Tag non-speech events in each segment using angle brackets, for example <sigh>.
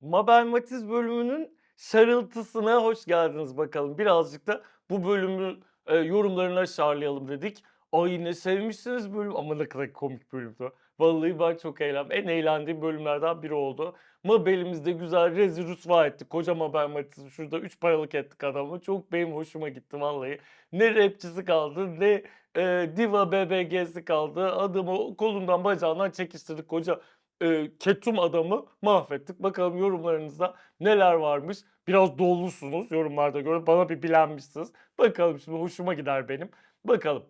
Mabel Matiz bölümünün şarıltısına hoş geldiniz bakalım. Birazcık da bu bölümün e, yorumlarına şarlayalım dedik. Ay ne sevmişsiniz bölüm ama ne kadar komik bölümdü. Vallahi ben çok eğlendim. En eğlendiğim bölümlerden biri oldu. Mabel'imizde güzel rezil rüsva ettik. Koca Mabel Matiz'i şurada 3 paralık ettik adamı. Çok benim hoşuma gitti vallahi. Ne rapçisi kaldı ne e, Diva BBG'si kaldı. Adamı kolundan bacağından çekiştirdik koca e, ketum adamı mahvettik. Bakalım yorumlarınızda neler varmış. Biraz dolusunuz yorumlarda göre bana bir bilenmişsiniz. Bakalım şimdi hoşuma gider benim. Bakalım.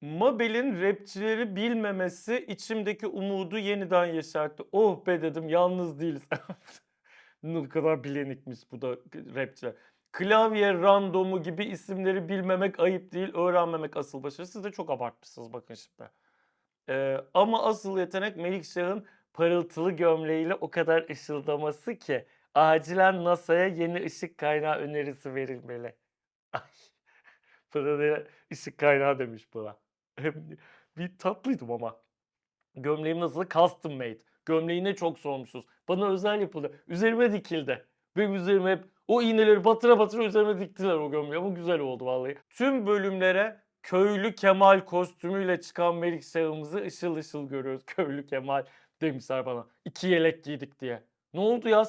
Mabel'in rapçileri bilmemesi içimdeki umudu yeniden yeşertti. Oh be dedim yalnız değiliz. <laughs> ne kadar bilenikmiş bu da rapçiler. Klavye randomu gibi isimleri bilmemek ayıp değil, öğrenmemek asıl başarı. Siz de çok abartmışsınız bakın şimdi. Ee, ama asıl yetenek Melikşah'ın parıltılı gömleğiyle o kadar ışıldaması ki acilen NASA'ya yeni ışık kaynağı önerisi verilmeli. <laughs> Ay, ışık kaynağı demiş bana. bir tatlıydım ama. Gömleğim nasıl? Custom made. Gömleğine çok sormuşsunuz. Bana özel yapıldı. Üzerime dikildi. Benim üzerime hep o iğneleri batıra batıra üzerime diktiler o gömleği. Ama güzel oldu vallahi. Tüm bölümlere köylü Kemal kostümüyle çıkan Melik Şah'ımızı ışıl ışıl görüyoruz. <laughs> Köylü Kemal demişler bana. İki yelek giydik diye. Ne oldu ya?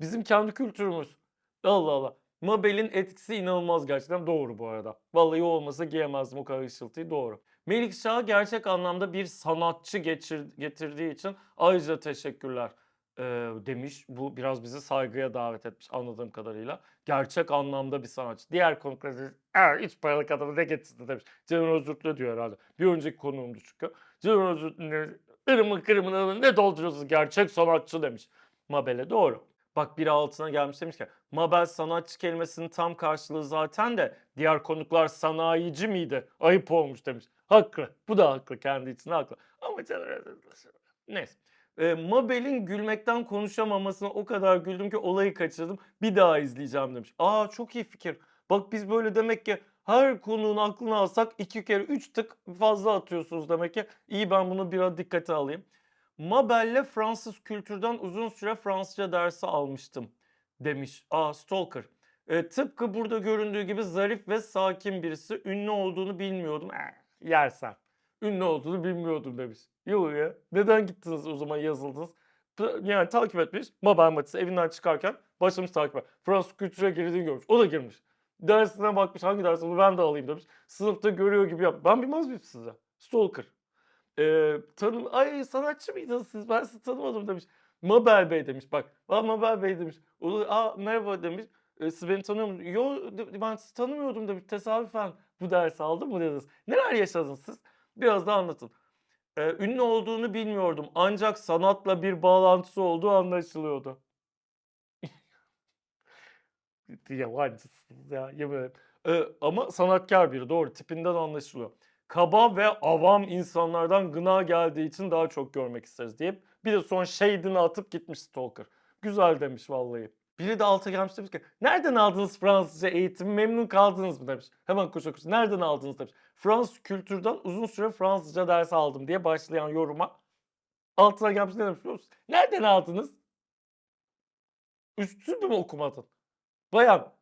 Bizim kendi kültürümüz. Allah Allah. Mabel'in etkisi inanılmaz gerçekten doğru bu arada. Vallahi olmasa giyemezdim o kadar ışıltıyı doğru. Melik Şah gerçek anlamda bir sanatçı geçir, getirdiği için ayrıca teşekkürler e, demiş. Bu biraz bizi saygıya davet etmiş anladığım kadarıyla. Gerçek anlamda bir sanatçı. Diğer konuklar er, hiç paralık adamı ne getirdi demiş. Cemil Özürtlü diyor herhalde. Bir önceki konuğumdu çünkü. Cemil Özürtlü ırımı kırımını ne dolduruyorsunuz gerçek sanatçı demiş. Mabel'e doğru. Bak biri altına gelmiş demiş ki Mabel sanatçı kelimesinin tam karşılığı zaten de diğer konuklar sanayici miydi? Ayıp olmuş demiş. Haklı. Bu da haklı. Kendi içinde haklı. Ama neyse. E, Mabel'in gülmekten konuşamamasına o kadar güldüm ki olayı kaçırdım. Bir daha izleyeceğim demiş. Aa çok iyi fikir. Bak biz böyle demek ki her konuğun aklını alsak iki kere üç tık fazla atıyorsunuz demek ki. İyi ben bunu biraz dikkate alayım. Mabel'le Fransız kültürden uzun süre Fransızca dersi almıştım demiş. Aa Stalker. E, tıpkı burada göründüğü gibi zarif ve sakin birisi. Ünlü olduğunu bilmiyordum. Eh, yersen. Ünlü olduğunu bilmiyordum demiş. Yok ya. Neden gittiniz o zaman yazıldınız? Yani takip etmiş. Mabel Matisse evinden çıkarken başlamış takip et. Fransız kültüre girdiğini görmüş. O da girmiş. Dersine bakmış hangi ders onu ben de alayım demiş. Sınıfta görüyor gibi yap. Ben bilmez miyim size? Stalker. Ee, tanım, ay sanatçı mıydınız siz? Ben sizi tanımadım demiş. Mabel Bey demiş bak. Aa, Mabel Bey demiş. O da, Aa, merhaba demiş. E, siz beni tanıyor musunuz? Yo ben sizi tanımıyordum demiş. Tesadüfen bu dersi aldım mı dediniz. Neler yaşadınız siz? Biraz daha anlatın. E, ünlü olduğunu bilmiyordum. Ancak sanatla bir bağlantısı olduğu anlaşılıyordu. Yalancısınız ya yemin ederim. E, ama sanatkar biri doğru tipinden anlaşılıyor. Kaba ve avam insanlardan gına geldiği için daha çok görmek isteriz deyip bir de son shade'ini atıp gitmiş Stalker. Güzel demiş vallahi. Biri de alta gelmiş demiş ki nereden aldınız Fransızca eğitimi memnun kaldınız mı demiş. Hemen koşa koşa nereden aldınız demiş. Fransız kültürden uzun süre Fransızca ders aldım diye başlayan yoruma altına gelmiş ne demiş biliyor musun? Nereden aldınız? Üstünü mü okumadın? Bayan.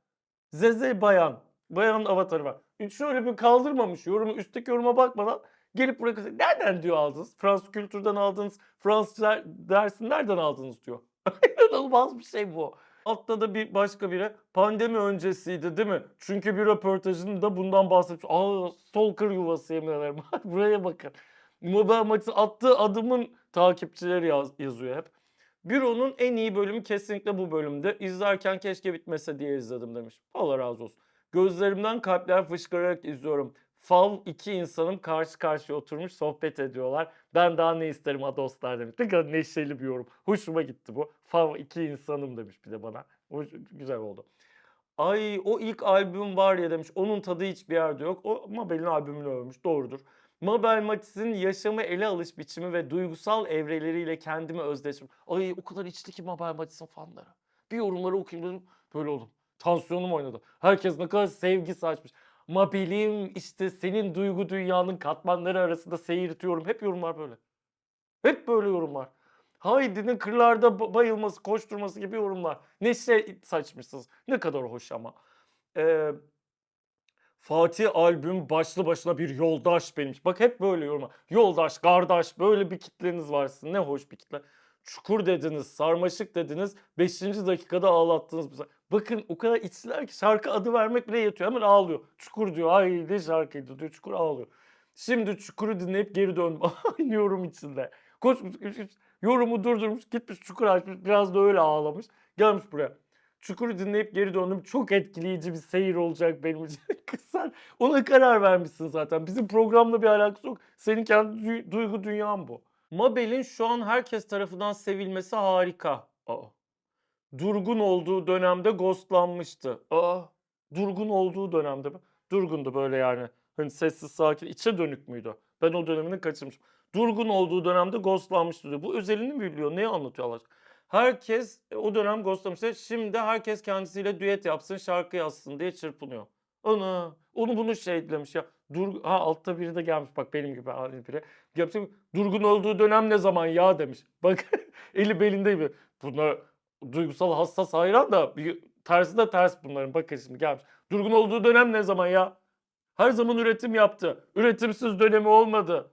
Zeze bayan. Bayanın avatarı var. Şöyle bir kaldırmamış yorumu üstteki yoruma bakmadan gelip buraya. Nereden diyor aldınız? Fransız kültürden aldınız. Fransızca dersini nereden aldınız diyor. <laughs> İnanılmaz bir şey bu. Altta da bir başka biri pandemi öncesiydi değil mi? Çünkü bir röportajında bundan bahsetmiş. Aa stalker yuvası yemin ederim. <laughs> Buraya bakın. Mobile maçı attığı adımın takipçileri yaz, yazıyor hep. Büro'nun en iyi bölümü kesinlikle bu bölümde. İzlerken keşke bitmese diye izledim demiş. Allah razı olsun. Gözlerimden kalpler fışkırarak izliyorum. Fav iki insanım karşı karşıya oturmuş sohbet ediyorlar. Ben daha ne isterim ha dostlar demiş. Ne kadar neşeli bir yorum. Hoşuma gitti bu. Fav iki insanım demiş bir de bana. Hoş, güzel oldu. Ay o ilk albüm var ya demiş. Onun tadı hiçbir yerde yok. O Mabel'in albümünü övmüş. Doğrudur. Mabel Matiz'in yaşamı ele alış biçimi ve duygusal evreleriyle kendimi özdeşim. Ay o kadar içti ki Mabel Matiz'in fanları. Bir yorumları okuyayım dedim. Böyle oldum. Tansiyonum oynadı. Herkes ne kadar sevgi saçmış. Mabel'im işte senin duygu dünyanın katmanları arasında seyirtiyorum. Hep yorumlar böyle. Hep böyle yorumlar. Haydi'nin kırlarda ba- bayılması, koşturması gibi yorumlar. Ne şey saçmışsınız. Ne kadar hoş ama. Ee, Fatih albüm başlı başına bir yoldaş benimmiş. Bak hep böyle yorumlar. Yoldaş, kardeş böyle bir kitleniz var sizin. Ne hoş bir kitle. Çukur dediniz, sarmaşık dediniz. 5. dakikada ağlattınız bize. Bakın o kadar içtiler ki şarkı adı vermek bile yetiyor. Hemen ağlıyor. Çukur diyor. Ay ne şarkıydı diyor. Çukur ağlıyor. Şimdi Çukur'u dinleyip geri. <laughs> Aynı yorum içinde. Koşmuş, yorumu durdurmuş, gitmiş Çukur açmış. Biraz da öyle ağlamış. Gelmiş buraya. Çukur'u dinleyip geri döndüm. Çok etkileyici bir seyir olacak benim için. <laughs> Kız sen ona karar vermişsin zaten. Bizim programla bir alakası yok. Senin kendi du- duygu dünyan bu. Mabel'in şu an herkes tarafından sevilmesi harika. Aa. Durgun olduğu dönemde ghostlanmıştı. Aa. Durgun olduğu dönemde mi? Durgundu böyle yani. Hani sessiz sakin içe dönük müydü? Ben o dönemini kaçırmışım. Durgun olduğu dönemde ghostlanmıştı diyor. Bu özelini biliyor? Neyi anlatıyor Allah aşkına? Herkes e, o dönem ghostlamıştı. Şimdi herkes kendisiyle düet yapsın, şarkı yazsın diye çırpınıyor. Ana, onu bunu şey demiş ya. Dur, ha altta biri de gelmiş bak benim gibi aynı biri. Gelmiş, durgun olduğu dönem ne zaman ya demiş. <laughs> Bak eli belinde gibi. Bunlar duygusal hassas hayran da tersi de ters bunların. Bakın şimdi gelmiş. Durgun olduğu dönem ne zaman ya? Her zaman üretim yaptı. Üretimsiz dönemi olmadı.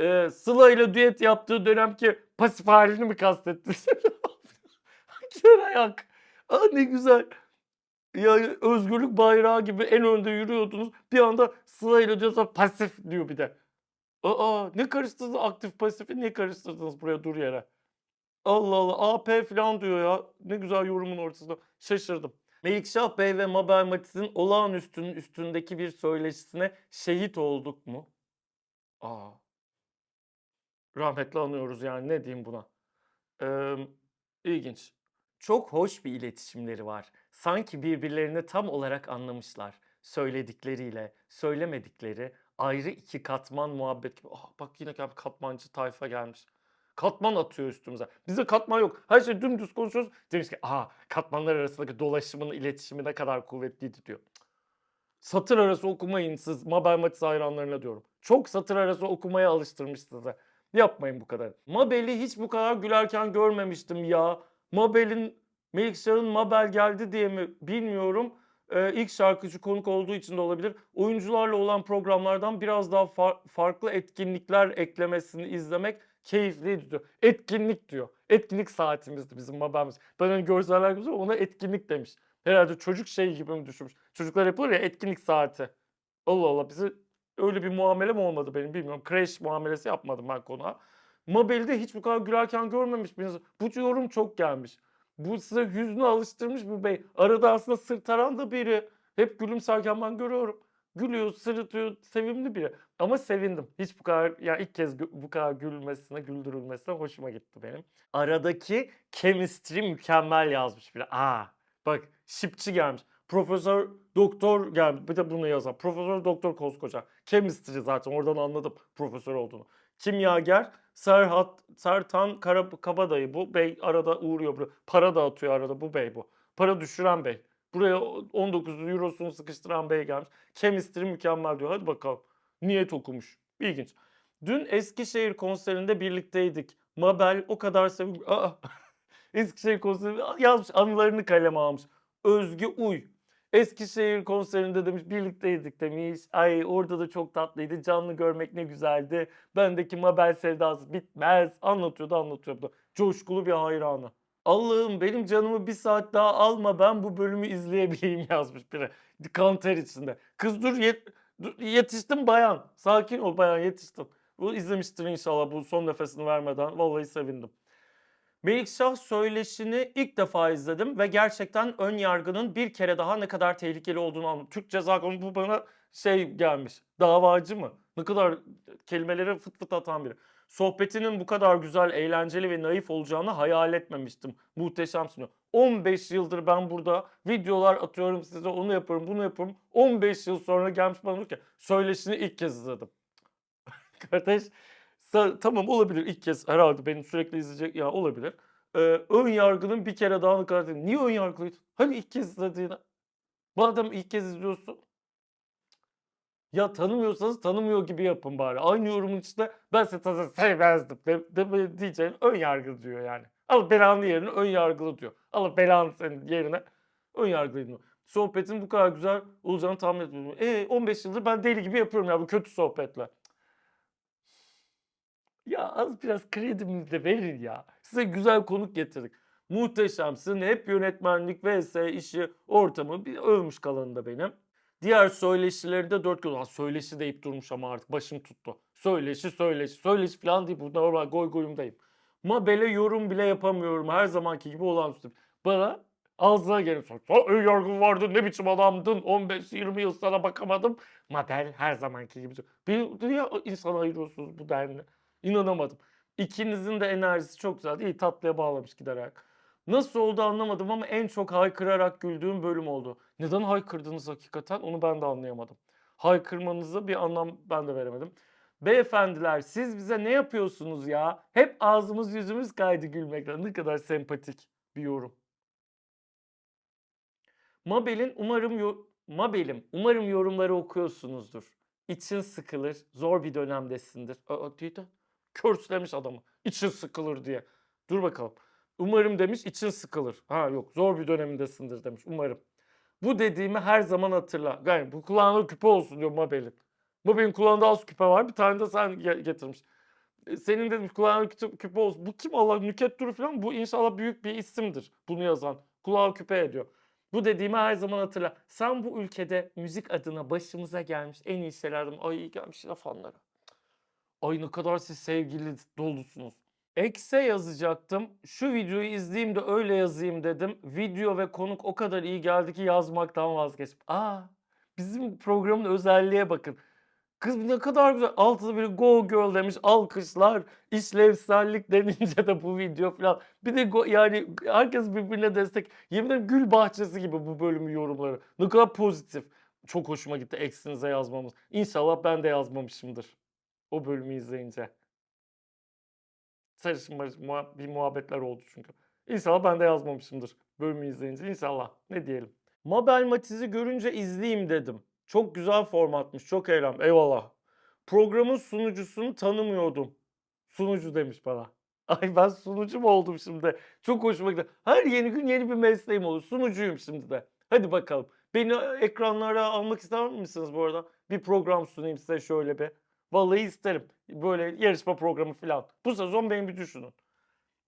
Ee, Sıla ile düet yaptığı dönemki pasif halini mi kastettin? <laughs> Kör ayak. Aa ne güzel. Yani özgürlük bayrağı gibi en önde yürüyordunuz. Bir anda Sıla ile diyorsa pasif diyor bir de. Aa ne karıştırdınız aktif pasifi niye karıştırdınız buraya dur yere? Allah Allah AP falan diyor ya. Ne güzel yorumun ortasında. Şaşırdım. Melikşah Bey ve Mabel Matiz'in olağanüstünün üstündeki bir söyleşisine şehit olduk mu? Aa. Rahmetle anıyoruz yani ne diyeyim buna. Ee, ilginç. Çok hoş bir iletişimleri var. Sanki birbirlerini tam olarak anlamışlar. Söyledikleriyle, söylemedikleri ayrı iki katman muhabbet gibi. Ah, bak yine gel katmancı tayfa gelmiş. Katman atıyor üstümüze. Bizde katman yok. Her şey dümdüz konuşuyoruz. Demiş ki aha katmanlar arasındaki dolaşımın iletişimi ne kadar kuvvetliydi diyor. Satır arası okumayın siz Mabel Matiz hayranlarına diyorum. Çok satır arası okumaya alıştırmış size. Yapmayın bu kadar. Mabel'i hiç bu kadar gülerken görmemiştim ya. Mabel'in, Melikşah'ın Mabel geldi diye mi bilmiyorum. Ee, ilk şarkıcı konuk olduğu için de olabilir. Oyuncularla olan programlardan biraz daha far- farklı etkinlikler eklemesini izlemek keyifliydi diyor. Etkinlik diyor. Etkinlik saatimizdi bizim Mabel'imiz. Ben hani görseller gibi ona etkinlik demiş. Herhalde çocuk şey gibi mi düşünmüş? Çocuklar yapılır ya etkinlik saati. Allah Allah bizi öyle bir muamele mi olmadı benim bilmiyorum. Crash muamelesi yapmadım ben konuğa. Mabel'de hiç bu kadar gülerken görmemiş biriniz. Bu yorum çok gelmiş. Bu size hüznü alıştırmış bu bey. Arada aslında sırtaran da biri. Hep gülümserken ben görüyorum. Gülüyor, sırıtıyor, sevimli biri. Ama sevindim. Hiç bu kadar, yani ilk kez bu kadar gülmesine, güldürülmesine hoşuma gitti benim. Aradaki chemistry mükemmel yazmış biri. Aa, bak şipçi gelmiş. Profesör doktor gelmiş. Bir de bunu yazan. Profesör doktor koskoca. Chemistry zaten oradan anladım profesör olduğunu. Kimyager Serhat Sertan Kara, Kabadayı bu bey arada uğruyor buraya. Para dağıtıyor arada bu bey bu. Para düşüren bey. Buraya 19 eurosunu sıkıştıran bey gelmiş. Chemistry mükemmel diyor. Hadi bakalım. Niyet okumuş. İlginç. Dün Eskişehir konserinde birlikteydik. Mabel o kadar sevim... Aa, <laughs> Eskişehir konserinde yazmış anılarını kaleme almış. Özgü Uy. Eskişehir konserinde demiş birlikteydik demiş. Ay orada da çok tatlıydı. Canlı görmek ne güzeldi. Bendeki Mabel sevdası bitmez. Anlatıyordu anlatıyordu. Coşkulu bir hayranı. Allah'ım benim canımı bir saat daha alma ben bu bölümü izleyebileyim <laughs> yazmış biri. Kanter içinde. Kız dur, yet, dur yetiştim bayan. Sakin ol bayan yetiştim. Bu izlemiştir inşallah bu son nefesini vermeden. Vallahi sevindim. Melikşah söyleşini ilk defa izledim ve gerçekten ön yargının bir kere daha ne kadar tehlikeli olduğunu anladım. Türk Ceza Kanunu bu bana şey gelmiş. Davacı mı? Ne kadar kelimeleri fıt fıt atan biri. Sohbetinin bu kadar güzel, eğlenceli ve naif olacağını hayal etmemiştim. Muhteşem sunuyor. 15 yıldır ben burada videolar atıyorum size onu yapıyorum bunu yapıyorum. 15 yıl sonra gelmiş bana diyor ki söyleşini ilk kez izledim. <laughs> Kardeş tamam olabilir ilk kez herhalde benim sürekli izleyecek ya olabilir. Ee, ön yargının bir kere daha ne kadar Niye ön yargılıydın? Hani ilk kez izlediğini? Madem ilk kez izliyorsun Ya tanımıyorsanız tanımıyor gibi yapın bari. Aynı yorumun içinde ben seni tanı sevmezdim de, de, diyeceğin ön yargı diyor yani. Al belanı yerine ön yargılı diyor. Al belanı senin yerine ön yargılı diyor. Sohbetin bu kadar güzel olacağını tahmin etmiyorum. E 15 yıldır ben deli gibi yapıyorum ya bu kötü sohbetle. Ya az biraz kredimizi de verin ya. Size güzel konuk getirdik. Muhteşemsin. Hep yönetmenlik vs işi ortamı bir övmüş kalanında benim. Diğer söyleşilerinde dört gün. Lan söyleşi deyip durmuş ama artık başım tuttu. Söyleşi söyleşi. Söyleşi falan deyip normal goy goyumdayım. Mabel'e yorum bile yapamıyorum. Her zamanki gibi olağanüstü. Bana ağzına gelip sor. "Sen ön yargın vardı ne biçim adamdın 15-20 yıl sana bakamadım. Mabel her zamanki gibi. Bir, niye insan ayırıyorsunuz bu denli? İnanamadım. İkinizin de enerjisi çok güzel. İyi tatlıya bağlamış giderek. Nasıl oldu anlamadım ama en çok haykırarak güldüğüm bölüm oldu. Neden haykırdınız hakikaten onu ben de anlayamadım. Haykırmanıza bir anlam ben de veremedim. Beyefendiler siz bize ne yapıyorsunuz ya? Hep ağzımız yüzümüz kaydı gülmekten. Ne kadar sempatik bir yorum. Mabel'in umarım Mabel'im umarım yorumları okuyorsunuzdur. İçin sıkılır, zor bir dönemdesindir. Aa, körslemiş adamı. İçin sıkılır diye. Dur bakalım. Umarım demiş için sıkılır. Ha yok zor bir dönemindesindir demiş umarım. Bu dediğimi her zaman hatırla. Yani bu kulağına küpe olsun diyor Mabel'in. Mabel'in kulağında az küpe var bir tane de sen ge- getirmiş. E, Senin demiş kulağına küpe, olsun. Bu kim Allah Nüket Duru falan bu inşallah büyük bir isimdir bunu yazan. Kulağı küpe ediyor. Bu dediğimi her zaman hatırla. Sen bu ülkede müzik adına başımıza gelmiş en iyi şeylerden ay iyi gelmiş fanlara. Ay ne kadar siz sevgili dolusunuz. Ekse yazacaktım. Şu videoyu izleyeyim de öyle yazayım dedim. Video ve konuk o kadar iyi geldi ki yazmaktan vazgeçtim. Aa, bizim programın özelliğe bakın. Kız ne kadar güzel. Altında bir go girl demiş. Alkışlar. işlevsellik <laughs> denince de bu video falan. Bir de go- yani herkes birbirine destek. Yemin ederim gül bahçesi gibi bu bölümün yorumları. Ne kadar pozitif. Çok hoşuma gitti eksinize yazmamız. İnşallah ben de yazmamışımdır. O bölümü izleyince. Sarışın bir muhabbetler oldu çünkü. İnşallah ben de yazmamışımdır bölümü izleyince. İnşallah. Ne diyelim. Mabel Matiz'i görünce izleyeyim dedim. Çok güzel formatmış. Çok eğlen. Eyvallah. Programın sunucusunu tanımıyordum. Sunucu demiş bana. <laughs> Ay ben sunucu mu oldum şimdi? Çok hoşuma gitti. Her yeni gün yeni bir mesleğim olur. Sunucuyum şimdi de. Hadi bakalım. Beni ekranlara almak ister misiniz bu arada? Bir program sunayım size şöyle bir. Vallahi isterim. Böyle yarışma programı falan. Bu sezon beni bir düşünün.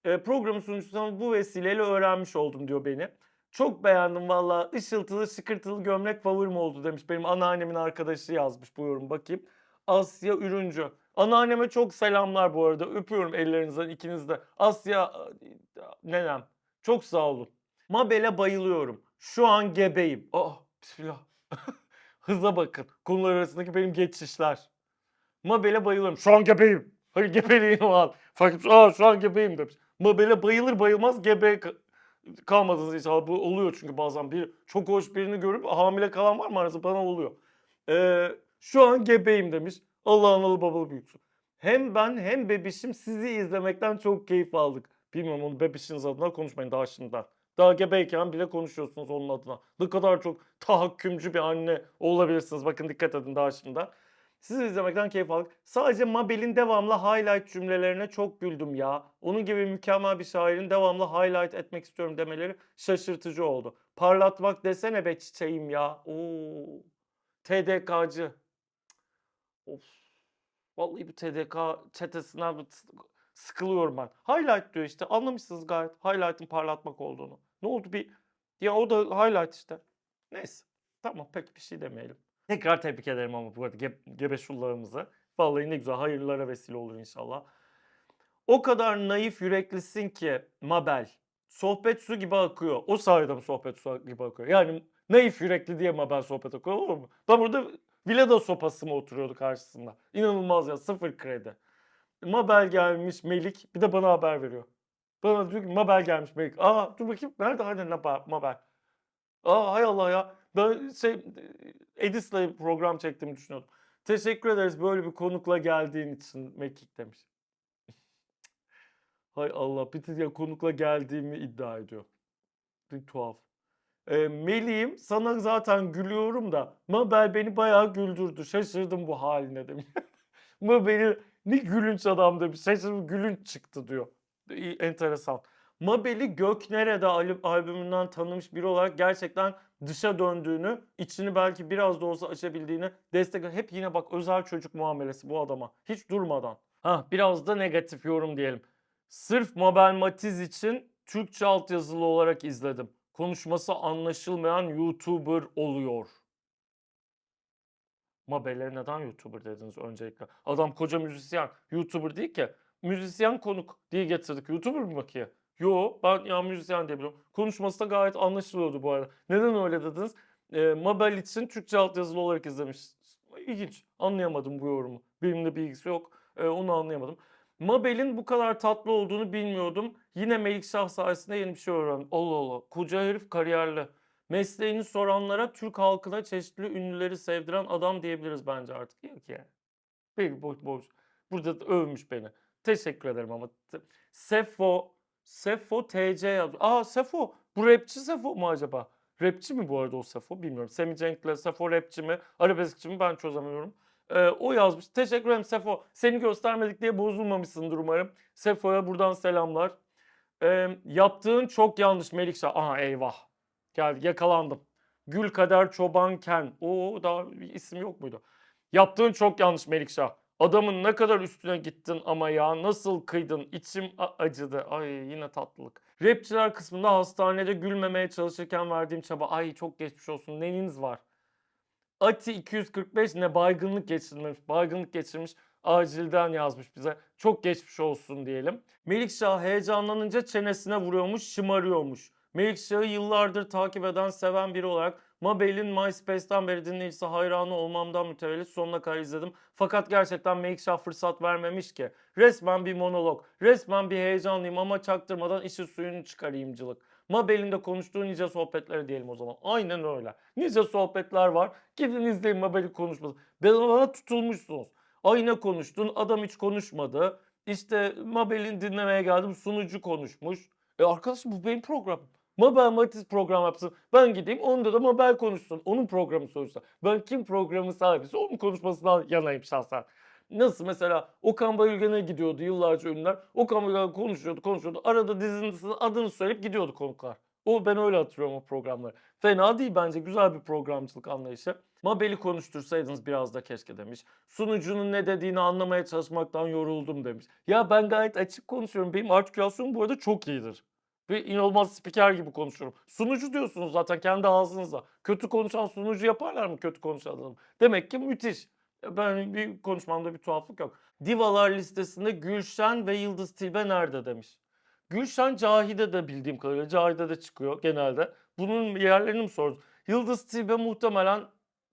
E, programın sunucusundan bu vesileyle öğrenmiş oldum diyor beni. Çok beğendim valla. Işıltılı şıkırtılı gömlek favorim oldu demiş. Benim anneannemin arkadaşı yazmış bu yorum bakayım. Asya Ürüncü. Anneanneme çok selamlar bu arada. Öpüyorum ellerinizden ikiniz de. Asya e, nenem. Çok sağ olun. Mabel'e bayılıyorum. Şu an gebeyim. Oh bismillah. <laughs> Hıza bakın. Konular arasındaki benim geçişler. Mabel'e bayılıyorum. Şu an gebeyim. Hayır gebeliğin o an. Fark. Aa şu an gebeyim demiş. Mabel'e bayılır bayılmaz gebe ka- kalmadınız inşallah. Bu oluyor çünkü bazen bir çok hoş birini görüp hamile kalan var mı arası bana oluyor. Ee, şu an gebeyim demiş. Allah analı babalı büyüksün. Hem ben hem bebişim sizi izlemekten çok keyif aldık. Bilmiyorum onu bebişiniz adına konuşmayın daha şimdiden. Daha gebeyken bile konuşuyorsunuz onun adına. Ne kadar çok tahakkümcü bir anne olabilirsiniz. Bakın dikkat edin daha şimdiden. Sizi izlemekten keyif aldık. Sadece Mabel'in devamlı highlight cümlelerine çok güldüm ya. Onun gibi mükemmel bir şairin devamlı highlight etmek istiyorum demeleri şaşırtıcı oldu. Parlatmak desene be çiçeğim ya. Oo. TDK'cı. Of. Vallahi bu TDK çetesinden sıkılıyorum ben. Highlight diyor işte. Anlamışsınız gayet. Highlight'ın parlatmak olduğunu. Ne oldu bir... Ya o da highlight işte. Neyse. Tamam pek bir şey demeyelim. Tekrar tebrik ederim ama bu arada ge gebe şullarımızı. Vallahi ne güzel hayırlara vesile olur inşallah. O kadar naif yüreklisin ki Mabel. Sohbet su gibi akıyor. O sayede mi sohbet su gibi akıyor? Yani naif yürekli diye Mabel sohbet akıyor olur mu? Ben burada Vileda sopası mı oturuyordu karşısında? İnanılmaz ya sıfır kredi. Mabel gelmiş Melik bir de bana haber veriyor. Bana diyor ki Mabel gelmiş Melik. Aa dur bakayım nerede hani Mabel? Aa hay Allah ya. Ben şey Edis'le program çektiğimi düşünüyordum. Teşekkür ederiz böyle bir konukla geldiğin için Mekik demiş. <laughs> Hay Allah bir ya konukla geldiğimi iddia ediyor. Bir tuhaf. Eee, Melih'im sana zaten gülüyorum da Mabel beni bayağı güldürdü. Şaşırdım bu haline demiş. <laughs> Mabel'i ne gülünç adam demiş. Şaşırdım gülünç çıktı diyor. İyi, enteresan. Mabel'i Göknere'de albüm, albümünden tanımış biri olarak gerçekten dışa döndüğünü, içini belki biraz da olsa açabildiğini destek hep yine bak özel çocuk muamelesi bu adama. Hiç durmadan. Ha biraz da negatif yorum diyelim. Sırf Mabel Matiz için Türkçe altyazılı olarak izledim. Konuşması anlaşılmayan YouTuber oluyor. Mabel'e neden YouTuber dediniz öncelikle? Adam koca müzisyen. YouTuber değil ki. Müzisyen konuk diye getirdik. YouTuber mı bakıyor? Yo ben ya müzisyen diye biliyorum. Konuşması da gayet anlaşılıyordu bu arada. Neden öyle dediniz? Ee, Mabel için Türkçe altyazılı olarak izlemiş. İlginç. Anlayamadım bu yorumu. Benimle bilgisi yok. Ee, onu anlayamadım. Mabel'in bu kadar tatlı olduğunu bilmiyordum. Yine Melikşah sayesinde yeni bir şey öğrendim. Allah Allah. Koca herif kariyerli. Mesleğini soranlara Türk halkına çeşitli ünlüleri sevdiren adam diyebiliriz bence artık. Yok yani. Bir boş boş. Burada da övmüş beni. Teşekkür ederim ama. Sefo, Sefo TC yazmış. Aa Sefo. Bu rapçi Sefo mu acaba? Rapçi mi bu arada o Sefo? Bilmiyorum. Semi Cenk'le Sefo rapçi mi? Arabeskçi mi? Ben çözemiyorum. Ee, o yazmış. Teşekkür ederim Sefo. Seni göstermedik diye bozulmamışsındır umarım. Sefo'ya buradan selamlar. Ee, yaptığın çok yanlış Melikşah. Aha eyvah. Geldi yakalandım. Gül Kader Çobanken. Oo daha isim yok muydu? Yaptığın çok yanlış Melikşah. Adamın ne kadar üstüne gittin ama ya nasıl kıydın içim acıdı. Ay yine tatlılık. Rapçiler kısmında hastanede gülmemeye çalışırken verdiğim çaba. Ay çok geçmiş olsun neyiniz var? Ati 245 ne baygınlık geçirmiş. Baygınlık geçirmiş. Acilden yazmış bize. Çok geçmiş olsun diyelim. Melikşah heyecanlanınca çenesine vuruyormuş, şımarıyormuş. Melikşah'ı yıllardır takip eden, seven biri olarak Mabel'in MySpace'ten beri dinleyicisi hayranı olmamdan mütevellit sonuna kadar izledim. Fakat gerçekten Melikşah fırsat vermemiş ki. Resmen bir monolog, resmen bir heyecanlıyım ama çaktırmadan işi suyunu çıkarayımcılık. Mabel'in de konuştuğu nice sohbetleri diyelim o zaman. Aynen öyle. Nice sohbetler var. Gidin izleyin Mabel'in konuşması. Bana tutulmuşsunuz. Ay ne konuştun? Adam hiç konuşmadı. İşte Mabel'in dinlemeye geldim. Sunucu konuşmuş. E arkadaşım bu benim programım. Mabel Matiz program yapsın. Ben gideyim onda da Mabel konuşsun. Onun programı sonuçta. Ben kim programı sahibiyse onun konuşmasından yanayım şahsen. Nasıl mesela Okan Bayülgen'e gidiyordu yıllarca ünlüler. Okan Bayülgen konuşuyordu konuşuyordu. Arada dizinin adını söyleyip gidiyordu konuklar. O ben öyle hatırlıyorum o programları. Fena değil bence güzel bir programcılık anlayışı. Mabel'i konuştursaydınız biraz da keşke demiş. Sunucunun ne dediğini anlamaya çalışmaktan yoruldum demiş. Ya ben gayet açık konuşuyorum. Benim artikülasyonum bu arada çok iyidir. Ve inanılmaz spiker gibi konuşuyorum. Sunucu diyorsunuz zaten kendi ağzınızla. Kötü konuşan sunucu yaparlar mı kötü konuşan adamı? Demek ki müthiş. Ben bir konuşmamda bir tuhaflık yok. Divalar listesinde Gülşen ve Yıldız Tilbe nerede demiş. Gülşen Cahide'de bildiğim kadarıyla Cahide'de çıkıyor genelde. Bunun yerlerini mi sordun? Yıldız Tilbe muhtemelen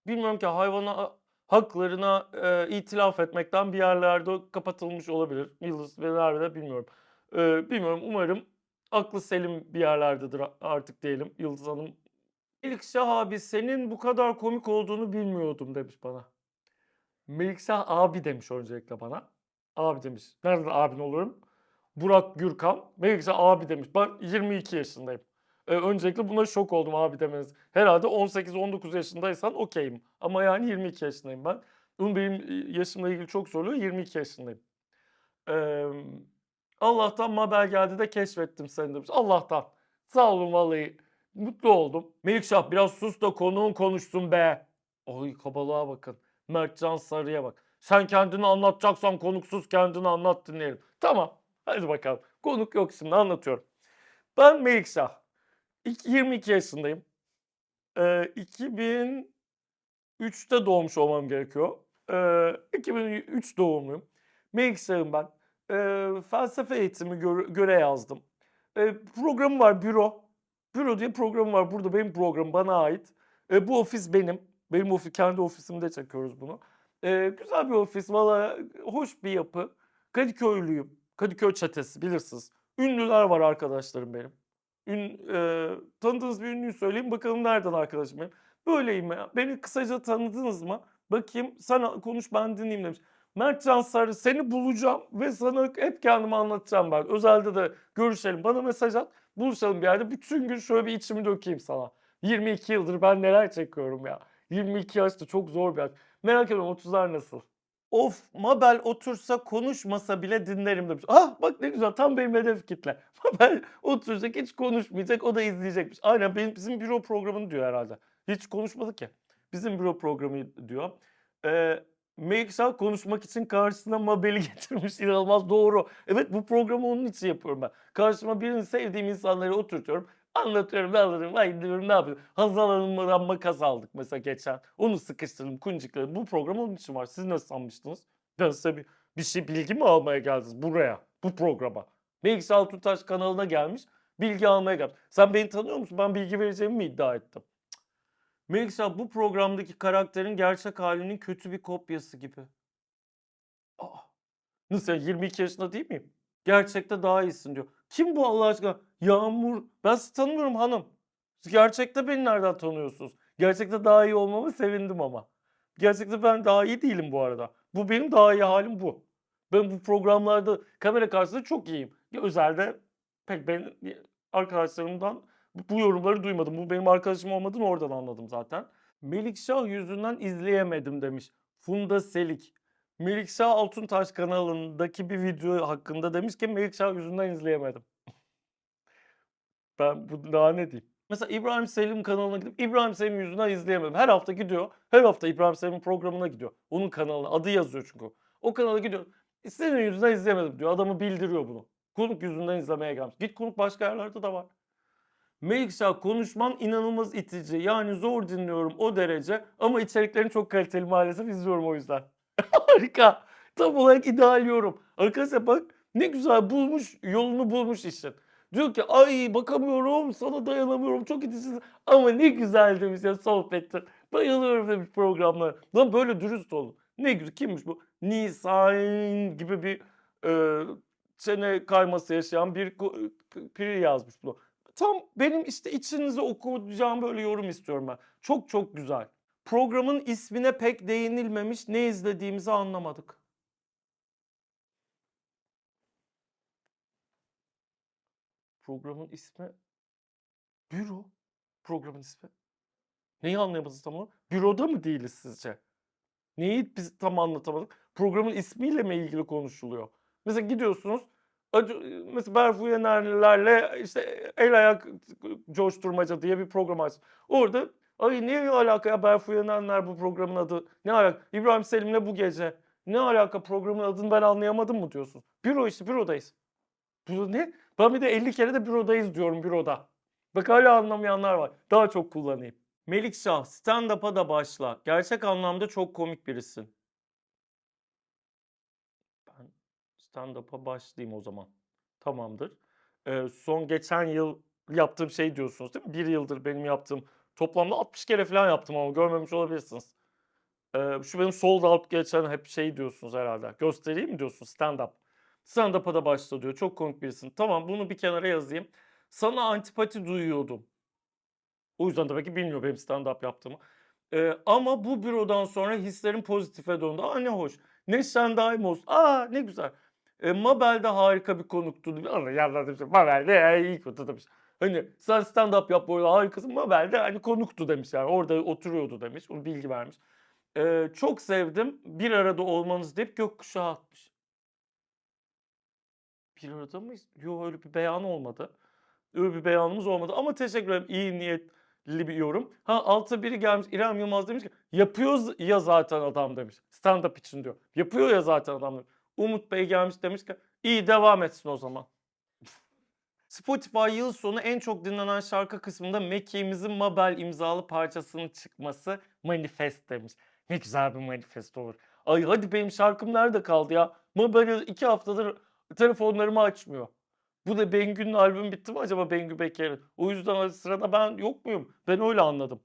bilmiyorum ki hayvana haklarına e, itilaf etmekten bir yerlerde kapatılmış olabilir. Yıldız Tilbe nerede bilmiyorum. E, bilmiyorum umarım aklı selim bir yerlerdedir artık diyelim Yıldız Hanım. Melikşah abi senin bu kadar komik olduğunu bilmiyordum demiş bana. Melikşah abi demiş öncelikle bana. Abi demiş. Nereden abin olurum? Burak Gürkan. Melikşah abi demiş. Ben 22 yaşındayım. Ee, öncelikle buna şok oldum abi demeniz. Herhalde 18-19 yaşındaysan okeyim. Ama yani 22 yaşındayım ben. Bunun benim e, yaşımla ilgili çok soruyor. 22 yaşındayım. Ee, Allah'tan Mabel geldi de keşfettim seni demiş. Allah'tan. Sağ olun vallahi. Mutlu oldum. Melikşah biraz sus da konuğun konuşsun be. Oy kabalığa bakın. Mertcan Sarı'ya bak. Sen kendini anlatacaksan konuksuz kendini anlat dinleyelim. Tamam. Hadi bakalım. Konuk yok şimdi anlatıyorum. Ben Melikşah. İki- 22 yaşındayım. Ee, 2003'te doğmuş olmam gerekiyor. Ee, 2003 doğumluyum. Melikşah'ım ben. Ee, felsefe eğitimi göre, göre yazdım. Ee, programım var büro. Büro diye programım var. Burada benim programım bana ait. Ee, bu ofis benim. Benim ofis, kendi ofisimde çekiyoruz bunu. Ee, güzel bir ofis. Valla hoş bir yapı. Kadıköylüyüm. Kadıköy çetesi bilirsiniz. Ünlüler var arkadaşlarım benim. Ün, e, tanıdığınız bir ünlüyü söyleyin bakalım nereden arkadaşım benim. Böyleyim ya. Beni kısaca tanıdınız mı? Bakayım sana konuş ben dinleyeyim demiş. Mertcan Sarı seni bulacağım ve sana hep kendimi anlatacağım ben. Özelde de görüşelim. Bana mesaj at. Buluşalım bir yerde. Bütün gün şöyle bir içimi dökeyim sana. 22 yıldır ben neler çekiyorum ya. 22 yaşta çok zor bir yaş. Merak ediyorum 30'lar nasıl? Of Mabel otursa konuşmasa bile dinlerim demiş. Ah bak ne güzel tam benim hedef kitle. <laughs> Mabel oturacak hiç konuşmayacak o da izleyecekmiş. Aynen benim, bizim büro programını diyor herhalde. Hiç konuşmadı ki. Bizim büro programı diyor. Ee, Melike konuşmak için karşısına Mabel'i <laughs> getirmiş. İnanılmaz doğru. Evet bu programı onun için yapıyorum ben. Karşıma birini sevdiğim insanları oturtuyorum. Anlatıyorum, anlatıyorum, ay diyorum ne yapıyorum. Hazal Hanım'dan makas aldık mesela geçen. Onu sıkıştırdım, kuncıkladım. Bu program onun için var. Siz nasıl sanmıştınız? Ben size bir, bir şey bilgi mi almaya geldiniz buraya, bu programa? Melike Altuntaş kanalına gelmiş, bilgi almaya gelmiş. Sen beni tanıyor musun? Ben bilgi vereceğimi mi iddia ettim? Melike bu programdaki karakterin gerçek halinin kötü bir kopyası gibi. Aa, nasıl ya 22 yaşında değil miyim? Gerçekte daha iyisin diyor. Kim bu Allah aşkına? Yağmur. Ben sizi tanımıyorum hanım. Siz gerçekte beni nereden tanıyorsunuz? Gerçekte daha iyi olmama sevindim ama. Gerçekte ben daha iyi değilim bu arada. Bu benim daha iyi halim bu. Ben bu programlarda kamera karşısında çok iyiyim. Ya özelde pek ben arkadaşlarımdan bu yorumları duymadım. Bu benim arkadaşım olmadığını oradan anladım zaten. Melikşah yüzünden izleyemedim demiş. Funda Selik. Melikşah Altuntaş kanalındaki bir video hakkında demiş ki Melikşah yüzünden izleyemedim. <laughs> ben bu daha ne diyeyim? Mesela İbrahim Selim kanalına gidip İbrahim Selim yüzünden izleyemedim. Her hafta gidiyor. Her hafta İbrahim Selim'in programına gidiyor. Onun kanalına adı yazıyor çünkü. O kanala gidiyor. Senin yüzünden izleyemedim diyor. Adamı bildiriyor bunu. Konuk yüzünden izlemeye gelmiş. Git konuk başka yerlerde de var. Melikşah konuşman inanılmaz itici. Yani zor dinliyorum o derece. Ama içeriklerin çok kaliteli maalesef izliyorum o yüzden. <laughs> Harika. Tam olarak ideal yorum. Arkadaşlar bak ne güzel bulmuş yolunu bulmuş işin. Diyor ki ay bakamıyorum sana dayanamıyorum çok iticisin ama ne güzel demiş ya sohbetler. Bayılıyorum demiş programlara. Lan böyle dürüst olun. Ne güzel kimmiş bu? Nisan gibi bir e, çene kayması yaşayan bir biri yazmış bunu. Tam benim işte içinizi okuyacağım böyle yorum istiyorum ben. Çok çok güzel. Programın ismine pek değinilmemiş ne izlediğimizi anlamadık. Programın ismi Büro. Programın ismi. Neyi anlayamadınız tam olarak? Büroda mı değiliz sizce? Neyi biz tam anlatamadık? Programın ismiyle mi ilgili konuşuluyor? Mesela gidiyorsunuz mesela Berfu Yenerlilerle işte el ayak coşturmaca diye bir program aç. Orada ay ne alaka ya Berfu Yenerler bu programın adı ne alaka? İbrahim Selim'le bu gece ne alaka programın adını ben anlayamadım mı diyorsun? Büro işte bürodayız. Bu ne? Ben bir de 50 kere de bürodayız diyorum büroda. Bak hala anlamayanlar var. Daha çok kullanayım. Melikşah stand-up'a da başla. Gerçek anlamda çok komik birisin. Ben stand-up'a başlayayım o zaman. Tamamdır. Ee, son geçen yıl yaptığım şey diyorsunuz değil mi? Bir yıldır benim yaptığım toplamda 60 kere falan yaptım ama görmemiş olabilirsiniz. Ee, şu benim sold out geçen hep şey diyorsunuz herhalde. Göstereyim mi diyorsun stand-up? Stand-up'a da başla diyor. Çok komik birisin. Tamam bunu bir kenara yazayım. Sana antipati duyuyordum. O yüzden tabii ki bilmiyor benim stand-up yaptığımı. Ee, ama bu bürodan sonra hislerim pozitife döndü. Aa ne hoş. Neşen daim olsun. Aa ne güzel. E, Mabel de harika bir konuktu. Ama yandan demiş. Mabel de ya, iyi konuktu demiş. Hani sen stand-up yap böyle harikasın. Mabel de hani konuktu demiş yani. Orada oturuyordu demiş. Onu bilgi vermiş. Ee, çok sevdim. Bir arada olmanız deyip gökkuşağı atmış. Bir arada mıyız? Yok öyle bir beyan olmadı. Öyle bir beyanımız olmadı ama teşekkür ederim. İyi niyetli bir yorum. Ha altta biri gelmiş İrem Yılmaz demiş ki yapıyoruz ya zaten adam demiş. Stand up için diyor. Yapıyor ya zaten adam demiş. Umut Bey gelmiş demiş ki iyi devam etsin o zaman. Spotify yıl sonu en çok dinlenen şarkı kısmında Mekiğimizin Mabel imzalı parçasının çıkması manifest demiş. Ne güzel bir manifest olur. Ay hadi benim şarkım nerede kaldı ya? Mabel iki haftadır telefonlarımı açmıyor. Bu da Bengü'nün albümü bitti mi acaba Bengü Beker'in? O yüzden sırada ben yok muyum? Ben öyle anladım.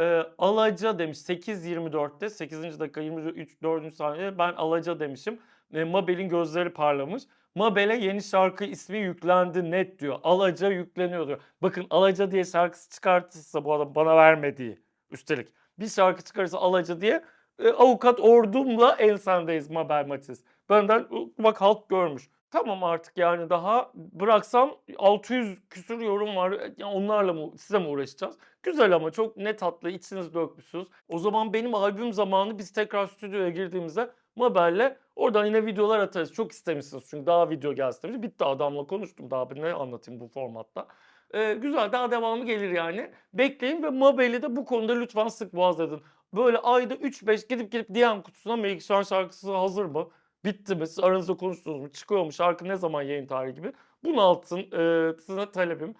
Ee, Alaca demiş 8.24'te 8. dakika 23 4. saniye ben Alaca demişim. Ee, Mabel'in gözleri parlamış. Mabel'e yeni şarkı ismi yüklendi net diyor. Alaca yükleniyor diyor. Bakın Alaca diye şarkısı çıkartırsa bu adam bana vermediği üstelik. Bir şarkı çıkarırsa Alaca diye e, avukat ordumla ensendeyiz Mabel Matiz. Benden bak halk görmüş. tamam artık yani daha bıraksam 600 küsur yorum var. E, ya onlarla mı size mi uğraşacağız? Güzel ama çok ne tatlı içiniz dökmüşsünüz. O zaman benim albüm zamanı biz tekrar stüdyoya girdiğimizde Mabel'le oradan yine videolar atarız. Çok istemişsiniz çünkü daha video gelsin demiş. Bitti adamla konuştum daha ne anlatayım bu formatta. Ee, güzel daha devamı gelir yani. Bekleyin ve Mabel'i de bu konuda lütfen sık boğaz edin. Böyle ayda 3-5 gidip gidip DM kutusuna Melikşan şarkısı hazır mı? Bitti mi? Siz aranızda konuştunuz mu? Çıkıyor mu? Şarkı ne zaman yayın tarihi gibi. Bunu altın e, size talebim.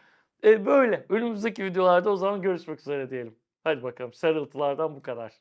E, böyle. Önümüzdeki videolarda o zaman görüşmek üzere diyelim. Hadi bakalım. Sarıltılardan bu kadar.